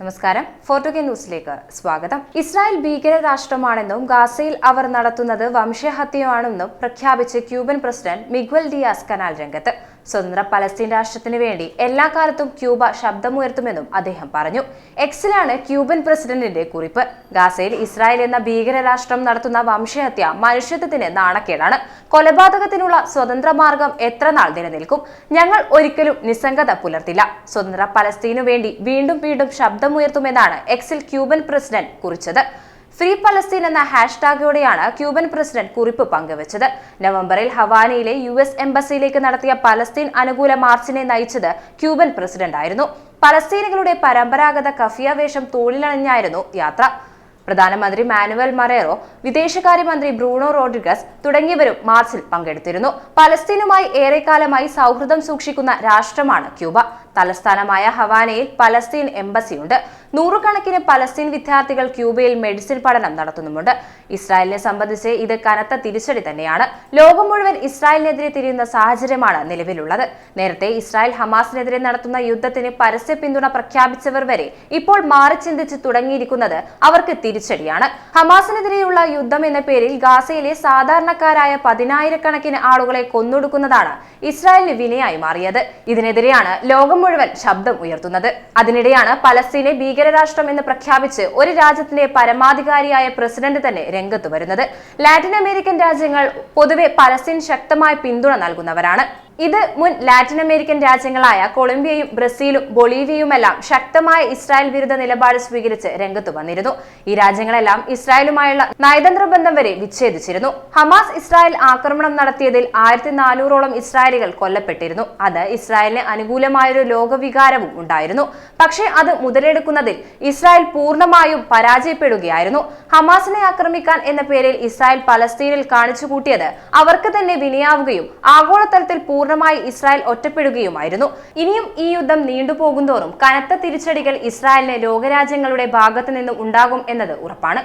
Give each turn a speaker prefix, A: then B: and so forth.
A: നമസ്കാരം. ഫോർട്ടുഗെ ന്യൂസിലേക്ക് സ്വാഗതം. ഇസ്രായേൽ ഭീകര രാഷ്ട്രമാണെന്നും ഗാസയിൽ അവർ നടത്തുന്നത് വംശഹത്യയാണെന്നും പ്രഖ്യാപിച്ച് Cuban president Miguel Diaz Canel രംഗത്ത്. സ്വതന്ത്ര പലസ്തീൻ രാഷ്ട്രത്തിന് വേണ്ടി എല്ലാ കാലത്തും ക്യൂബ ശബ്ദമുയർത്തുമെന്നും അദ്ദേഹം പറഞ്ഞു. എക്സിലാണ് ക്യൂബൻ പ്രസിഡന്റിന്റെ കുറിപ്പ്. ഗാസയിൽ ഇസ്രായേൽ എന്ന ഭീകര രാഷ്ട്രം നടത്തുന്ന വംശഹത്യ മനുഷ്യത്വത്തിന് നാണക്കേടാണ്. കൊലപാതകത്തിനുള്ള സ്വതന്ത്ര മാർഗം എത്ര നാൾ നിലനിൽക്കും? ഞങ്ങൾ ഒരിക്കലും നിസ്സംഗത പുലർത്തില്ല. സ്വതന്ത്ര പലസ്തീനു വേണ്ടി വീണ്ടും വീണ്ടും ശബ്ദമുയർത്തുമെന്നാണ് എക്സിൽ ക്യൂബൻ പ്രസിഡന്റ് കുറിച്ചത്. ഫ്രീ പലസ്തീൻ എന്ന ഹാഷ്ടാഗോടെയാണ് ക്യൂബൻ പ്രസിഡന്റ് കുറിപ്പ് പങ്കുവച്ചത്. നവംബറിൽ ഹവാനയിലെ യു എസ് എംബസിയിലേക്ക് നടത്തിയ പലസ്തീൻ അനുകൂല മാർച്ചിനെ നയിച്ചത് ക്യൂബൻ പ്രസിഡന്റ് ആയിരുന്നു പലസ്തീനികളുടെ പരമ്പരാഗത കഫിയ വേഷം തോളിലണിഞ്ഞായിരുന്നു യാത്ര. പ്രധാനമന്ത്രി മാനുവൽ മറേറോ വിദേശകാര്യമന്ത്രി ബ്രൂണോ റോഡ്രിഗസ് തുടങ്ങിയവരും മാർച്ചിൽ പങ്കെടുത്തിരുന്നു. പലസ്തീനുമായി ഏറെക്കാലമായി സൗഹൃദം സൂക്ഷിക്കുന്ന രാഷ്ട്രമാണ് ക്യൂബ. തലസ്ഥാനമായ ഹവാനയിൽ പലസ്തീൻ എംബസിയുണ്ട്. നൂറുകണക്കിന് പലസ്തീൻ വിദ്യാർത്ഥികൾ ക്യൂബയിൽ മെഡിസിൻ പഠനം നടത്തുന്നുമുണ്ട്. ഇസ്രായേലിനെ സംബന്ധിച്ച് ഇത് കനത്ത തിരിച്ചടി തന്നെയാണ്. ലോകം മുഴുവൻ ഇസ്രായേലിനെതിരെ തിരിയുന്ന സാഹചര്യമാണ് നിലവിലുള്ളത്. നേരത്തെ ഇസ്രായേൽ ഹമാസിനെതിരെ നടത്തുന്ന യുദ്ധത്തിന് പരസ്യ പിന്തുണ പ്രഖ്യാപിച്ചവർ വരെ ഇപ്പോൾ മാറി ചിന്തിച്ച് തുടങ്ങിയിരിക്കുന്നത് അവർക്ക് തിരിച്ചടിയാണ്. ഹമാസിനെതിരെയുള്ള യുദ്ധം എന്ന പേരിൽ ഗാസയിലെ സാധാരണക്കാരായ പതിനായിരക്കണക്കിന് ആളുകളെ കൊന്നൊടുക്കുന്നതാണ് ഇസ്രായേലിന് വിനയായി മാറിയത്. ഇതിനെതിരെയാണ് ലോകം മുഴുവൻ ശബ്ദം ഉയർത്തുന്നത്. അതിനിടെയാണ് പലസ്തീനെ ഭീകരരാഷ്ട്രം എന്ന് പ്രഖ്യാപിച്ച് ഒരു രാജ്യത്തിന്റെ പരമാധികാരിയായ പ്രസിഡന്റ് തന്നെ രംഗത്ത് വരുന്നത്. ലാറ്റിൻ അമേരിക്കൻ രാജ്യങ്ങൾ പൊതുവെ പലസ്തീൻ ശക്തമായ പിന്തുണ നൽകുന്നവരാണ്. ഇത് മുൻ ലാറ്റിൻ അമേരിക്കൻ രാജ്യങ്ങളായ കൊളംബിയയും ബ്രസീലും ബൊളീവിയയുമെല്ലാം ശക്തമായ ഇസ്രായേൽ വിരുദ്ധ നിലപാട് സ്വീകരിച്ച് രംഗത്ത് വന്നിരുന്നു. ഈ രാജ്യങ്ങളെല്ലാം ഇസ്രായേലുമായുള്ള നയതന്ത്ര ബന്ധം വരെ വിച്ഛേദിച്ചിരുന്നു. ഹമാസ് ഇസ്രായേൽ ആക്രമണം നടത്തിയതിൽ ആയിരത്തി നാനൂറോളം ഇസ്രായേലികൾ കൊല്ലപ്പെട്ടിരുന്നു. അത് ഇസ്രായേലിന് അനുകൂലമായൊരു ലോകവികാരവും ഉണ്ടായിരുന്നു. പക്ഷേ അത് മുതലെടുക്കുന്നതിൽ ഇസ്രായേൽ പൂർണമായും പരാജയപ്പെടുകയായിരുന്നു. ഹമാസിനെ ആക്രമിക്കാൻ എന്ന പേരിൽ ഇസ്രായേൽ പലസ്തീനിൽ കാണിച്ചുകൂട്ടിയത് അവർക്ക് തന്നെ വിനയാവുകയും ആഗോളതലത്തിൽ പൂർണമായി ഇസ്രായേൽ ഒറ്റപ്പെടുകയുമായിരുന്നു. ഇനിയും ഈ യുദ്ധം നീണ്ടുപോകുന്തോറും കനത്ത തിരിച്ചടികൾ ഇസ്രായേലിന് ലോകരാജ്യങ്ങളുടെ ഭാഗത്തു നിന്നും ഉണ്ടാകും എന്നത് ഉറപ്പാണ്.